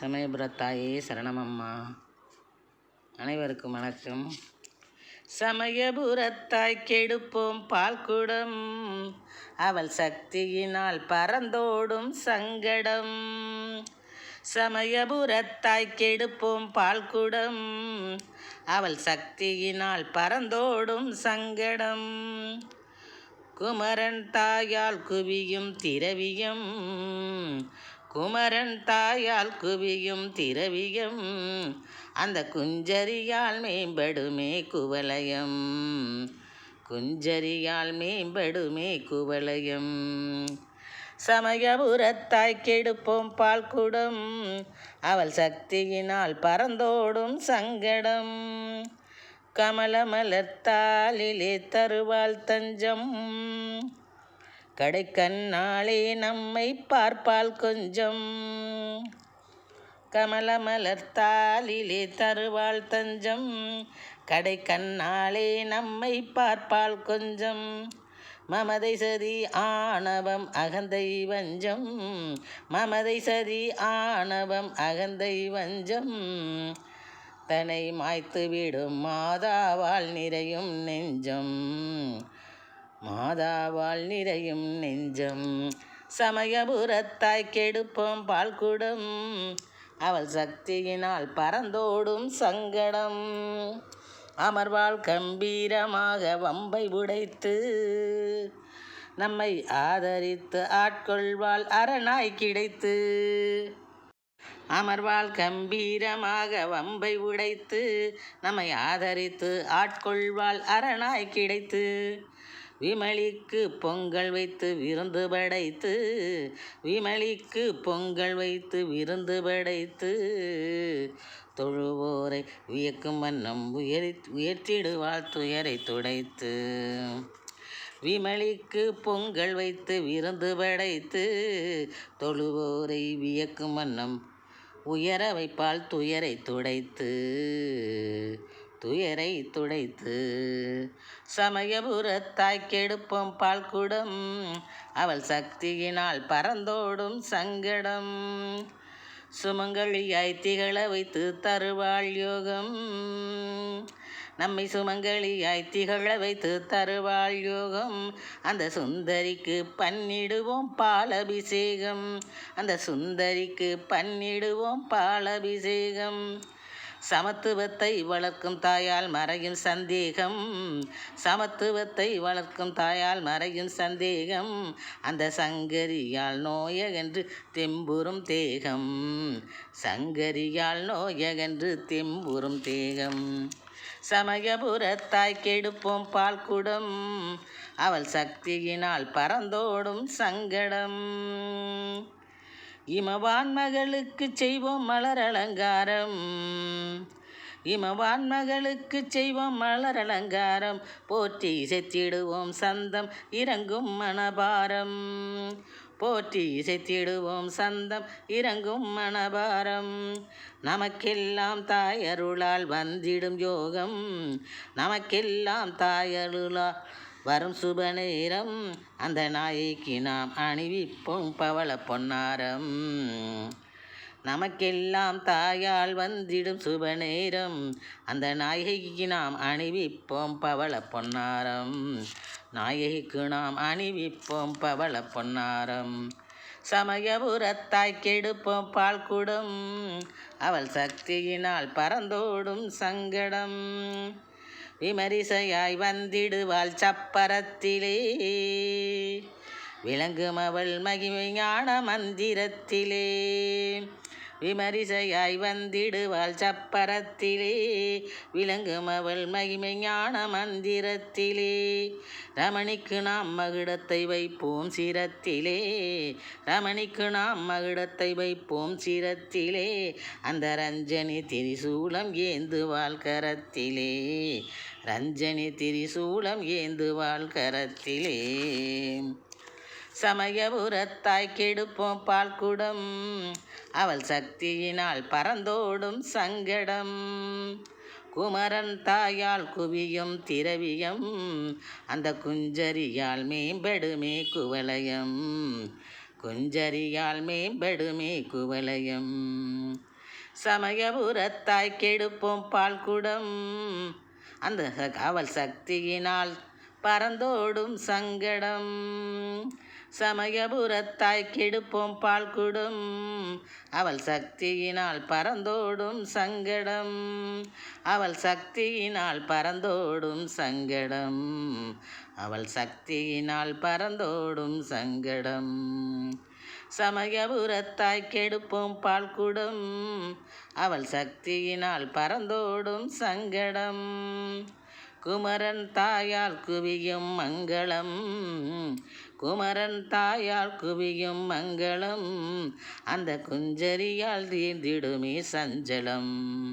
சமயபுரத்தாயே சரணமம்மா. அனைவருக்கும் வணக்கம். சமயபுரத்தாய் கெடுப்போம் பால்குடம். அவள் சக்தியினால் பறந்தோடும் சங்கடம். சமயபுரத்தாய் கெடுப்போம் பால்குடம். அவள் சக்தியினால் பறந்தோடும் சங்கடம். குமரன் தாயால் குவியும் திரவியம். குமரன் தாயால் குவியும் திரவியம். அந்த குஞ்சரியால் மேம்படுமே குவலயம். குஞ்சரியால் மேம்படுமே குவலயம். சமயபுரத்தாய் கெடுப்போம் பால்குடம். அவள் சக்தியினால் பறந்தோடும் சங்கடம். கமலமலர்த்தாலிலே தருவாள் தஞ்சம். கடைக்கண்ணாளே நம்மை பார்ப்பால் கொஞ்சம். கமலமலர்த்தாலிலே தருவாள் தஞ்சம். கடைக்கண்ணாலே நம்மை பார்ப்பால் கொஞ்சம். மமதை சதி ஆணவம் அகந்தை வஞ்சம். மமதை சதி ஆணவம் அகந்தை வஞ்சம். தன்னை மாய்த்து விடும் மாதாவால் நிறையும் நெஞ்சம். மாதாவால் நிறையும் நெஞ்சம் சமயபுரத்தாய் கெடுப்போம் பால்குடம். அவள் சக்தியினால் பறந்தோடும் சங்கடம். அமர்வாள் கம்பீரமாக வம்பை உடைத்து நம்மை ஆதரித்து ஆட்கொள்வாள் அரணாய் கிடைத்து. அமர்வாள் கம்பீரமாக வம்பை உடைத்து நம்மை ஆதரித்து ஆட்கொள்வாள் அரணாய் கிடைத்து. விமலிக்கு பொங்கல் வைத்து விருந்து படைத்து விமலிக்கு பொங்கல் வைத்து விருந்து படைத்து தொழுவோரை வியக்கும் வண்ணம் உயரி உயர்த்திடு வாழ்த்துயரை துடைத்து. விமலிக்கு பொங்கல் வைத்து விருந்து படைத்து தொழுவோரை வியக்கும் வண்ணம் உயர வைப்பால் துயரை துடைத்து. துயரை துடைத்து சமயபுரத்தாய் கெடுப்போம் பால்குடம். அவள் சக்தியினால் பறந்தோடும் சங்கடம். சுமங்கலியாய் திகழ வைத்து தருவாள் யோகம். நம்மை சுமங்கலியாய் திகழ வைத்து தருவாள் யோகம். அந்த சுந்தரிக்கு பன்னிடுவோம் பாலபிஷேகம். அந்த சுந்தரிக்கு பன்னிடுவோம் பாலபிஷேகம். சமத்துவத்தை வளர்க்கும் தாயால் மறையும் சந்தேகம். சமத்துவத்தை வளர்க்கும் தாயால் மறையும் சந்தேகம். அந்த சங்கரியால் நோயகன்று தெம்புறும் தேகம். சங்கரியால் நோயகன்று தெம்புறும் தேகம். சமயபுரத்தாய் கெடுப்போம் பால்குடம். அவள் சக்தியினால் பறந்தோடும் சங்கடம். இமவான் மகளுக்கு செய்வோம் மலர் அலங்காரம் இமவான் மகளுக்கு செய்வோம் மலர் அலங்காரம் போற்றி இசைத்திடுவோம் சந்தம் இறங்கும் மணபாரம் போற்றி இசைத்திடுவோம் சந்தம் இறங்கும் மணபாரம் நமக்கெல்லாம் தாயருளால் வந்திடும் யோகம். நமக்கெல்லாம் தாயருளால் வரும் சுப நேரம். அந்த நாய்க்கு நாம் அணிவிப்போம் பவள பொன்னாரம். நமக்கெல்லாம் தாயால் வந்திடும் சுப நேரம். அந்த நாயகிக்கு நாம் அணிவிப்போம் பவள பொன்னாரம். நாயகிக்கு நாம் அணிவிப்போம் பவள பொன்னாரம். சமயபுரத்தாய் கெடுப்போம் பால்குடம். அவள் சக்தியினால் பறந்தோடும் சங்கடம். விமரிசையாய் வந்திடுவாள் சப்பரத்திலே. விளங்கும் அவள் மகிமை ஞான மந்திரத்திலே விமரிசையாய் வந்திடுவாள் சப்பரத்திலே. விளங்கும் அவள் மகிமை ஞான மந்திரத்திலே. ரமணிக்கு நாம் மகிடத்தை வைப்போம் சிரத்திலே. ரமணிக்கு நாம் மகிடத்தை வைப்போம் சிரத்திலே. அந்த ரஞ்சனி திரிசூலம் ஏந்துவாள் கரத்திலே. ரஞ்சனி திரிசூலம் ஏந்துவாள் கரத்திலே. சமயபுரத்தாய் கெடுப்போம் பால்குடம். அவள் சக்தியினால் பறந்தோடும் சங்கடம். குமரன் தாயால் குவியும் திரவியம். அந்த குஞ்சரியால் மேம்படுமே குவலயம் குஞ்சரியால் மேம்படுமே குவலயம் சமயபுரத்தாய் கெடுப்போம் பால்குடம். அந்த ச- அவள் சக்தியினால் பறந்தோடும் சங்கடம். சமயபுரத்தாய் கெடுப்போம் பால் குடும். அவள் சக்தியினால் பறந்தோடும் சங்கடம். அவள் சக்தியினால் பறந்தோடும் சங்கடம். அவள் சக்தியினால் பறந்தோடும் சங்கடம். சமயபுரத்தாய் கெடுப்போம் பால் குடும். அவள் சக்தியினால் பறந்தோடும் சங்கடம். குமரன் தாயால் குவியும் மங்களம். குமரன் தாயால் குவியும் மங்களம். அந்த குஞ்சரியால் தீர்ந்திடுமே சஞ்சலம்.